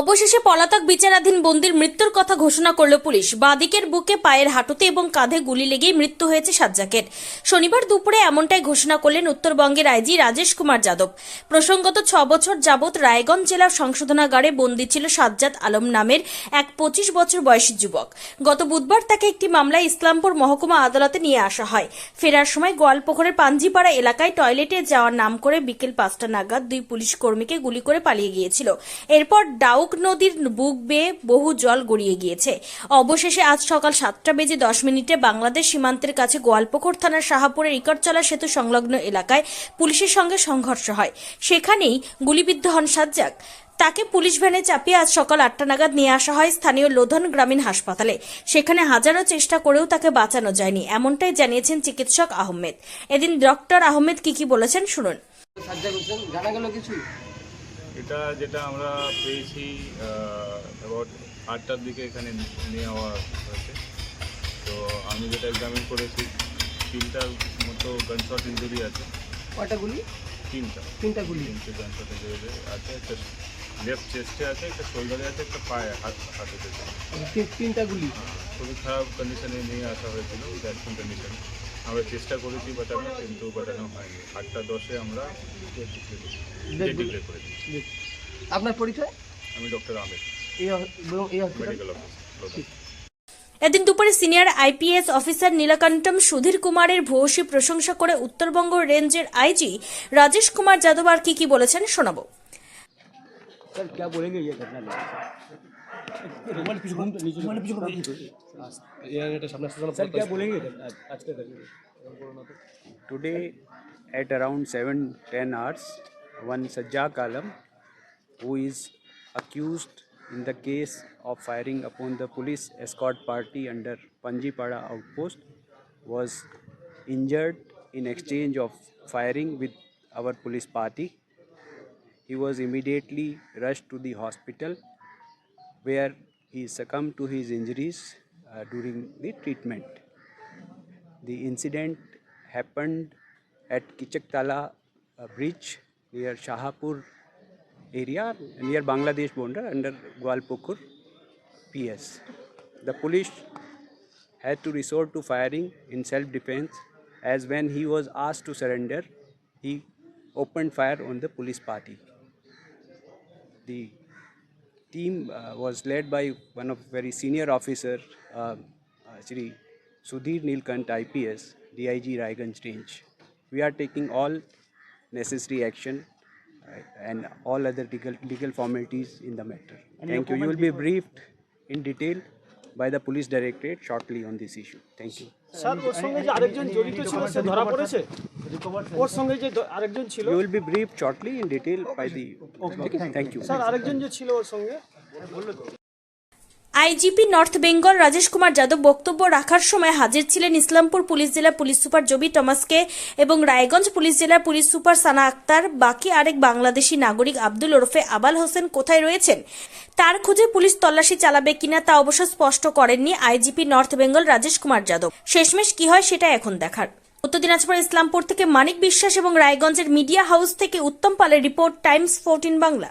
অবশেষে পলাতক বিচারাধীন বন্দির মৃত্যুর কথা ঘোষণা করল পুলিশ বাদিকের বুকে পায়ের হাঁটুতে এবং কাঁধে গুলি লেগেই মৃত্যু হয়েছে সাজ্জাকের শনিবার দুপুরে এমনটাই ঘোষণা করলেন উত্তরবঙ্গের আইজি রাজেশ কুমার যাদব প্রসঙ্গত ছ বছর যাবৎ রায়গঞ্জ জেলার সংশোধনাগারে বন্দি ছিল সাজ্জাদ আলম নামের এক পঁচিশ বছর বয়সী যুবক গত বুধবার তাকে একটি মামলায় ইসলামপুর মহকুমা আদালতে নিয়ে আসা হয় ফেরার সময় গোয়ালপোখরের পাঞ্জিপাড়া এলাকায় টয়লেটে যাওয়ার নাম করে বিকেল পাঁচটা নাগাদ দুই পুলিশ কর্মীকে গুলি করে পালিয়ে গিয়েছিল এরপর ডাউ লাউক নদীর বুক বেয়ে বহু জল গড়িয়ে গিয়েছে অবশেষে আজ সকাল সাতটা বেজে দশ মিনিটে বাংলাদেশ সীমান্তের কাছে গোয়ালপুকুর থানার শাহাপুরের ইকটচলা সেতু সংলগ্ন এলাকায় পুলিশের সঙ্গে সংঘর্ষ হয় সেখানেই গুলিবিদ্ধ হন সাজ্জাক তাকে পুলিশ ভ্যানে চাপিয়ে আজ সকাল আটটা নাগাদ নিয়ে আসা হয় স্থানীয় লোধন গ্রামীণ হাসপাতালে সেখানে হাজারো চেষ্টা করেও তাকে বাঁচানো যায়নি এমনটাই জানিয়েছেন চিকিৎসক আহমেদ এদিন ডক্টর আহমেদ কি কি বলেছেন শুনুন জানা গেল কিছু এটা যেটা আমরা পেয়েছি অ্যাবাউট আটটার দিকে এখানে নিয়ে যাওয়া হয়েছে তো আমি যেটা এক্সামিন করেছি তিনটার মতো গানশট ইঞ্জুরি আছে কটা গুলি তিনটা তিনটা গুলি তিনটে গানশট ইঞ্জুরি আছে একটা লেফট চেস্টে আছে একটা শোল্ডারে আছে একটা পায়ে হাত হাতে তিনটা গুলি হ্যাঁ, খুবই খারাপ কন্ডিশনে নিয়ে আসা হয়েছিল ভ্যাকসিন কন্ডিশনে আমরা চেষ্টা করেছি বাঁচানো কিন্তু বাঁচানো হয়নি আটটা দশে আমরা ডিক্লেয়ার করে দিচ্ছি আপনার পরিচয় আমি ডক্টর আহমেদ এই হ- এবং এই হসপিটাল মেডিকেল অফিস এদিন দুপুরে senior IPS officer Neelkantham Sudhir কুমারের ভূয়সী প্রশংসা করে উত্তরবঙ্গ রেঞ্জের আইজি রাজেশ কুমার যাদব আর কি কি বলেছেন শোনাবো सर क्या बोलेंगे ये घटना Today, at around 7-10 hours, one Sajjaq Alam, who is accused in the case of firing upon the police escort party under Panjipada outpost, was injured in exchange of firing with our police party. He was immediately rushed to the hospital where he succumbed to his injuries uh, during the treatment. The incident happened at Kichaktala uh, Bridge near Shahapur area near Bangladesh border under Gwalpokur PS. The police had to resort to firing in self-defense as when he was asked to surrender, he opened fire on the police party. The team uh, was led by one of very senior officer, uh, uh, Sri Sudhir Nilkant, IPS, DIG Raiganj Range. We are taking all necessary action and all other legal, legal formalities in the matter. And Thank you. You will be briefed in detail by the police directorate shortly on this issue thank you sir ওর সঙ্গে যে আরেকজন জড়িত ছিল সে ধরা পড়েছে ওর সঙ্গে যে আরেকজন ছিল will be brief shortly in detail by the okay thank you sir আরেকজন যে ছিল ওর সঙ্গে IGP north Bengal Rajesh Kumar Yadav বক্তব্য রাখার সময় হাজির ছিলেন ইসলামপুর পুলিশ জেলা পুলিশ সুপার জবি টমাসকে এবং রায়গঞ্জ পুলিশ জেলার পুলিশ সুপার সানা আক্তার বাকি আরেক বাংলাদেশি নাগরিক আব্দুল ওরফে আবাল হোসেন কোথায় রয়েছেন তার খুঁজে পুলিশ তল্লাশি চালাবে কিনা তা অবশ্য স্পষ্ট করেননি আইজিপি নর্থ বেঙ্গল রাজেশ কুমার যাদব শেষমেশ কি হয় সেটা এখন দেখার উত্তর দিনাজপুর ইসলামপুর থেকে মানিক বিশ্বাস এবং রায়গঞ্জের মিডিয়া হাউস থেকে উত্তম পালের report Times fourteen Bangla